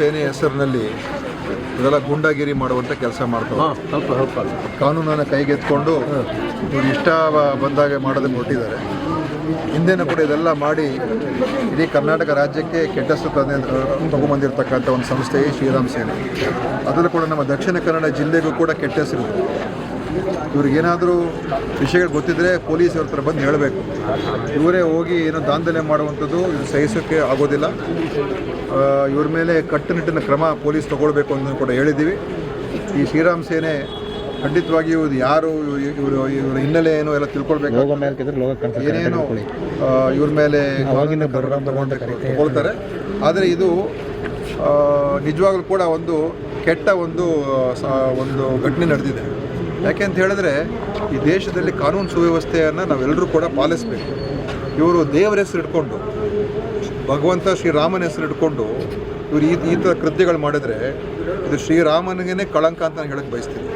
ಸೇನೆ ಹೆಸರಿನಲ್ಲಿ ಇದೆಲ್ಲ ಗೂಂಡಾಗಿರಿ ಮಾಡುವಂಥ ಕೆಲಸ ಮಾಡ್ತಾರೆ ಸ್ವಲ್ಪ ಕಾನೂನನ್ನು ಕೈಗೆತ್ಕೊಂಡು ಇವ್ರು ಇಷ್ಟ ಬಂದಾಗ ಮಾಡೋದನ್ನು ಕೊಟ್ಟಿದ್ದಾರೆ ಹೊರಟಿದ್ದಾರೆ. ಹಿಂದೆನೂ ಕೂಡ ಇದೆಲ್ಲ ಮಾಡಿ ಇಡೀ ಕರ್ನಾಟಕ ರಾಜ್ಯಕ್ಕೆ ಕೆಟ್ಟ ಹೆಸರು ತಂದೆ ತಗೊಂಬಂದಿರತಕ್ಕಂಥ ಒಂದು ಸಂಸ್ಥೆ ಶ್ರೀರಾಮ್ ಸೇನೆ. ಅದರಲ್ಲೂ ಕೂಡ ನಮ್ಮ ದಕ್ಷಿಣ ಕನ್ನಡ ಜಿಲ್ಲೆಗೂ ಕೂಡ ಕೆಟ್ಟ ಹೆಸರು. ಇವ್ರಿಗೇನಾದರೂ ವಿಷಯಗಳು ಗೊತ್ತಿದ್ದರೆ ಪೊಲೀಸ್ ಅವ್ರ ಹತ್ರ ಬಂದು ಹೇಳಬೇಕು. ಇವರೇ ಹೋಗಿ ಏನೋ ದಾಂಧಲೆ ಮಾಡುವಂಥದ್ದು ಇದು ಸಹಿಸೋಕ್ಕೆ ಆಗೋದಿಲ್ಲ. ಇವ್ರ ಮೇಲೆ ಕಟ್ಟುನಿಟ್ಟಿನ ಕ್ರಮ ಪೊಲೀಸ್ ತಗೊಳ್ಬೇಕು ಅಂತ ಕೂಡ ಹೇಳಿದ್ದೀವಿ. ಈ ಶ್ರೀರಾಮ್ ಸೇನೆ ಖಂಡಿತವಾಗಿಯೂ ಇದು ಯಾರು ಇವರು ಇವರ ಹಿನ್ನೆಲೆ ಏನು ಎಲ್ಲ ತಿಳ್ಕೊಳ್ಬೇಕು ಏನೇನು ಇವ್ರ ಮೇಲೆ ತಗೊಳ್ತಾರೆ. ಆದರೆ ಇದು ನಿಜವಾಗ್ಲೂ ಕೂಡ ಒಂದು ಕೆಟ್ಟ ಒಂದು ಒಂದು ಘಟನೆ ನಡೆದಿದೆ. ಯಾಕೆ ಅಂತ ಹೇಳಿದ್ರೆ, ಈ ದೇಶದಲ್ಲಿ ಕಾನೂನು ಸುವ್ಯವಸ್ಥೆಯನ್ನು ನಾವೆಲ್ಲರೂ ಕೂಡ ಪಾಲಿಸಬೇಕು. ಇವರು ದೇವರ ಹೆಸರು ಇಟ್ಕೊಂಡು, ಭಗವಂತ ಶ್ರೀರಾಮನ ಹೆಸರು ಇಟ್ಕೊಂಡು, ಇವರು ಈ ಈ ಥರ ಕೃತ್ಯಗಳು ಮಾಡಿದ್ರೆ, ಇದು ಶ್ರೀರಾಮನಿಗೆ ಕಳಂಕ ಅಂತ ನಾನು ಹೇಳಕ್ಕೆ ಬಯಸ್ತೀನಿ.